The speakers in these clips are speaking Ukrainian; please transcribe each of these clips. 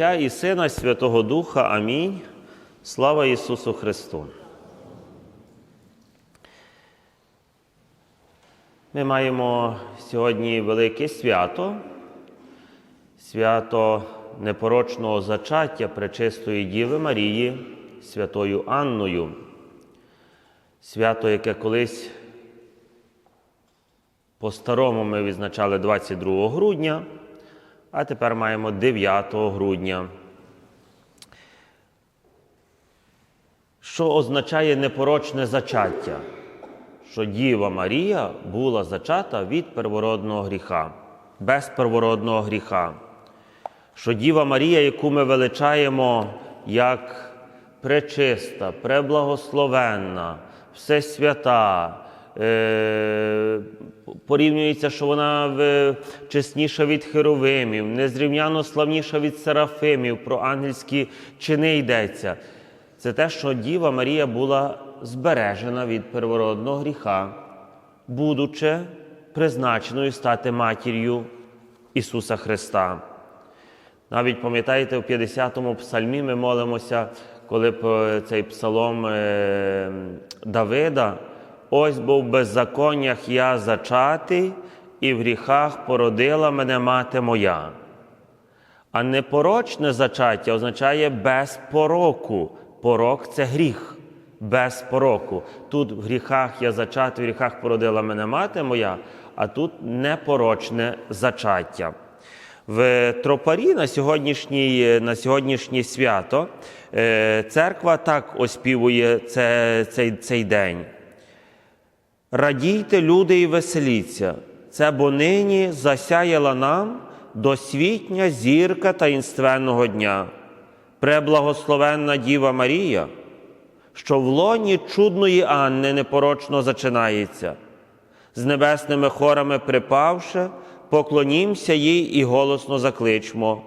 Отця і Сина, і Святого Духа. Амінь. Слава Ісусу Христу. Ми маємо сьогодні велике свято, свято непорочного зачаття Пречистої Діви Марії Святою Анною. Свято, яке колись по-старому ми відзначали 22 грудня, а тепер маємо 9 грудня. Що означає непорочне зачаття? Що Діва Марія була зачата від первородного гріха, без первородного гріха. Що Діва Марія, яку ми величаємо як пречиста, преблагословенна, всесвята, е, порівнюється, що вона чесніша від херовимів, незрівняно славніша від серафимів, про ангельські чини йдеться. Це те, що Діва Марія була збережена від первородного гріха, будучи призначеною стати матір'ю Ісуса Христа. Навіть пам'ятаєте, в 50-му псальмі ми молимося, коли цей псалом е, Давида, ось бо в беззаконнях я зачатий, і в гріхах породила мене мати моя. А непорочне зачаття означає без пороку. Порок це гріх, без пороку. Тут в гріхах я зачатий, в гріхах породила мене мати моя, а тут непорочне зачаття. В тропарі на сьогоднішній, на сьогоднішнє свято е, церква так оспівує це, цей, цей день. Радійте, люди, і веселіться, це бо нині засяяла нам досвітня зірка таїнственного дня, преблагословенна Діва Марія, що в лоні чудної Анни непорочно зачинається. З небесними хорами припавши, поклонімся їй і голосно закличмо.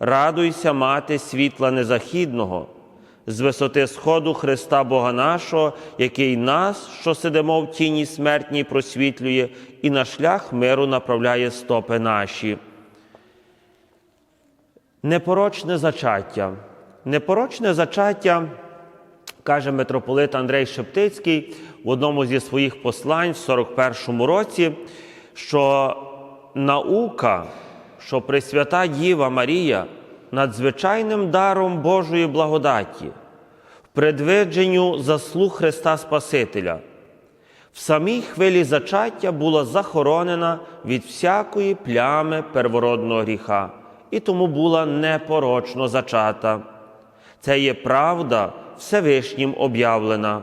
Радуйся, мати світла незахідного, з висоти сходу Христа Бога нашого, який нас, що сидимо в тіні смертній, просвітлює, і на шлях миру направляє стопи наші. Непорочне зачаття. Непорочне зачаття, каже митрополит Андрей Шептицький в одному зі своїх послань в 41-му році, що наука, що Пресвята Діва Марія надзвичайним даром Божої благодаті, в предвидженню заслуг Христа Спасителя, в самій хвилі зачаття була захоронена від всякої плями первородного гріха, і тому була непорочно зачата. Це є правда Всевишнім об'явлена.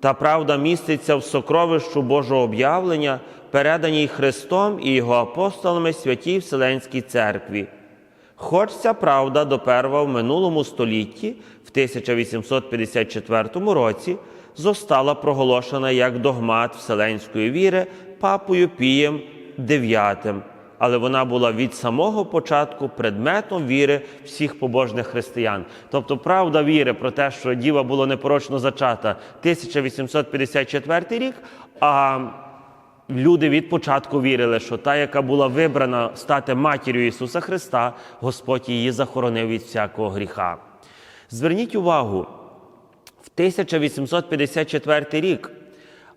Та правда міститься в сокровищу Божого об'явлення, переданій Христом і Його апостолами Святій Вселенській Церкві. Хоч ця правда доперва в минулому столітті, в 1854 році, зостала проголошена як догмат вселенської віри папою Пієм IX, але вона була від самого початку предметом віри всіх побожних християн. Тобто правда віри про те, що діва була непорочно зачата 1854 рік, а люди від початку вірили, що та, яка була вибрана стати матір'ю Ісуса Христа, Господь її захоронив від всякого гріха. Зверніть увагу, в 1854 рік,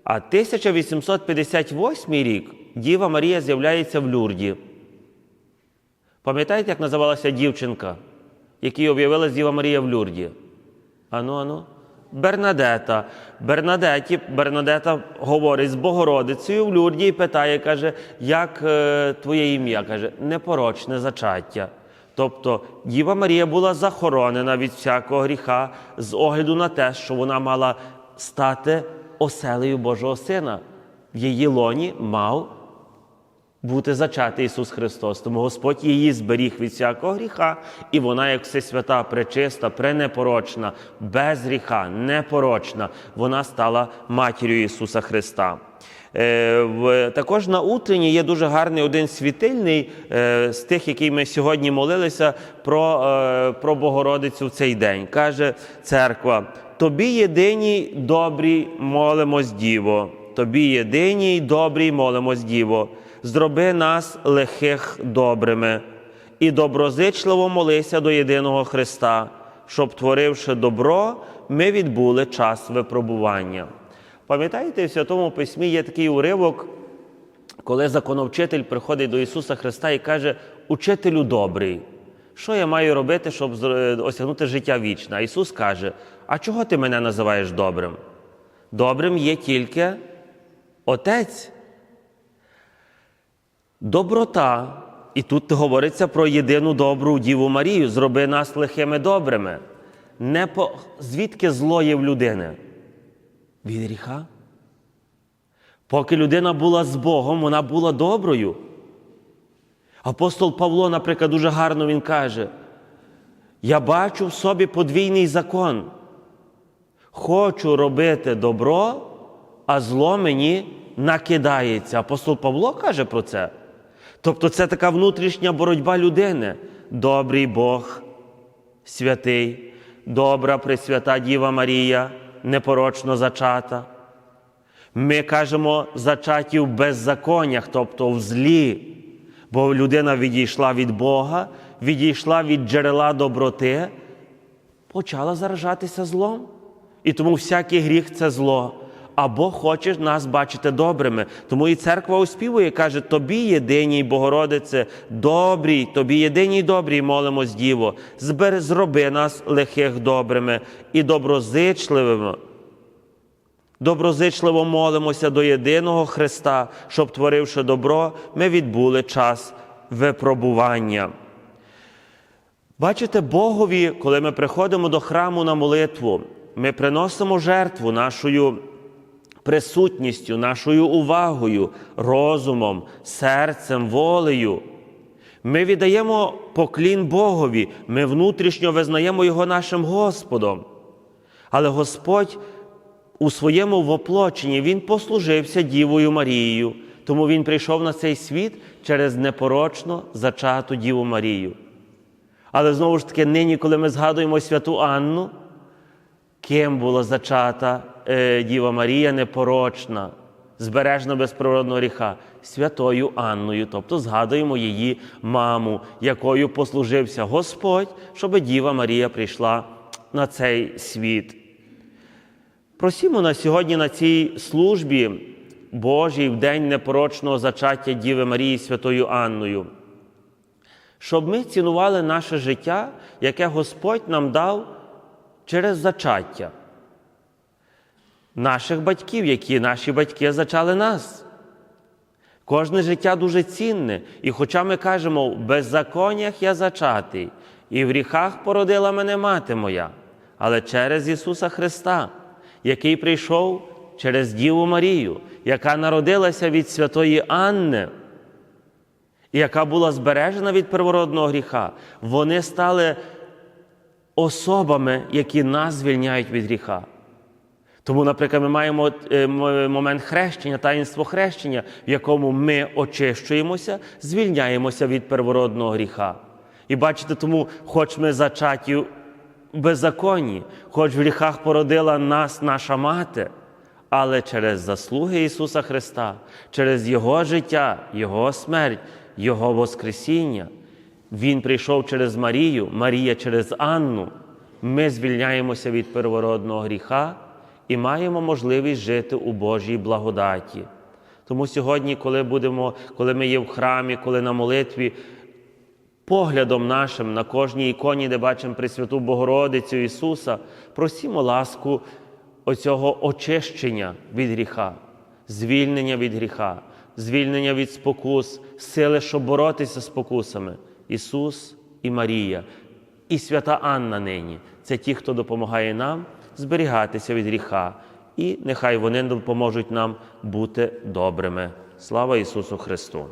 а 1858 рік Діва Марія з'являється в Люрді. Пам'ятаєте, як називалася дівчинка, якій об'явилась Діва Марія в Люрді? Ану, ану. Бернадета. Бернадеті, Бернадета говорить з Богородицею в Люрді і питає, каже, як е, твоє ім'я? Каже, непорочне зачаття. Тобто Діва Марія була захоронена від всякого гріха з огляду на те, що вона мала стати оселею Божого Сина. В її лоні мав бути зачатий Ісус Христос. Тому Господь її зберіг від всякого гріха, і вона, як всесвята, пречиста, пренепорочна, без гріха, непорочна, вона стала матір'ю Ісуса Христа. Е, також на утренні є дуже гарний один світильний е, з тих, який ми сьогодні молилися про, е, про Богородицю в цей день. Каже церква: Тобі єдиній добрій молимось, Діво, тобі єдиній добрій молимось, Діво зроби нас лихих добрими, і доброзичливо молися до єдиного Христа, щоб, творивши добро, ми відбули час випробування. Пам'ятаєте, в Святому Письмі є такий уривок, коли законовчитель приходить до Ісуса Христа і каже: Учителю добрий, що я маю робити, щоб осягнути життя вічне? А Ісус каже: А чого ти мене називаєш добрим? Добрим є тільки Отець. Доброта, і тут говориться про єдину добру Діву Марію, зроби нас лихими добрими. Не по... Звідки зло є в людини? Від гріха. Поки людина була з Богом, вона була доброю. Апостол Павло, наприклад, дуже гарно він каже: Я бачу в собі подвійний закон. Хочу робити добро, а зло мені накидається. Апостол Павло каже про це. Тобто це така внутрішня боротьба людини. Добрий Бог, святий, добра Пресвята Діва Марія, непорочно зачата. Ми кажемо зачаті в беззаконнях, тобто в злі, бо людина відійшла від Бога, відійшла від джерела доброти, почала заражатися злом. І тому всякий гріх це зло. А Бог хоче нас бачити добрими. Тому і церква оспівує, каже: Тобі єдиній Богородице, добрій, тобі єдиній добрій молимось, Діво, збери, зроби нас лихих добрими і доброзичливими. Доброзичливо молимося до єдиного Христа, щоб, творивши добро, ми відбули час випробування. Бачите, Богові, коли ми приходимо до храму на молитву, ми приносимо жертву нашою присутністю, нашою увагою, розумом, серцем, волею. Ми віддаємо поклін Богові, ми внутрішньо визнаємо Його нашим Господом. Але Господь у своєму воплоченні Він послужився Дівою Марією, тому Він прийшов на цей світ через непорочно зачату Діву Марію. Але знову ж таки, нині, коли ми згадуємо святу Анну, ким була зачата е, Діва Марія непорочна, збережна без природного гріха, святою Анною, тобто згадуємо її маму, якою послужився Господь, щоб Діва Марія прийшла на цей світ. Просімо на сьогодні на цій службі Божій в день непорочного зачаття Діви Марії Святою Анною, щоб ми цінували наше життя, яке Господь нам дав через зачаття наших батьків, які наші батьки зачали нас. Кожне життя дуже цінне. І хоча ми кажемо, в беззаконнях я зачатий, і в гріхах породила мене мати моя, але через Ісуса Христа, який прийшов через Діву Марію, яка народилася від святої Анни, і яка була збережена від первородного гріха, вони стали особами, які нас звільняють від гріха. Тому, наприклад, ми маємо е, момент хрещення, таїнство хрещення, в якому ми очищуємося, звільняємося від первородного гріха. І бачите, тому, хоч ми зачаті беззаконні, хоч в гріхах породила нас наша мати, але через заслуги Ісуса Христа, через Його життя, Його смерть, Його Воскресіння, Він прийшов через Марію, Марія через Анну. Ми звільняємося від первородного гріха і маємо можливість жити у Божій благодаті. Тому сьогодні, коли будемо, коли ми є в храмі, коли на молитві, поглядом нашим на кожній іконі, де бачимо Пресвяту Богородицю Ісуса, просімо ласку оцього очищення від гріха, звільнення від гріха, звільнення від спокус, сили, щоб боротися з спокусами. Ісус і Марія, і свята Анна нині це ті, хто допомагає нам зберігатися від гріха, і нехай вони допоможуть нам бути добрими. Слава Ісусу Христу!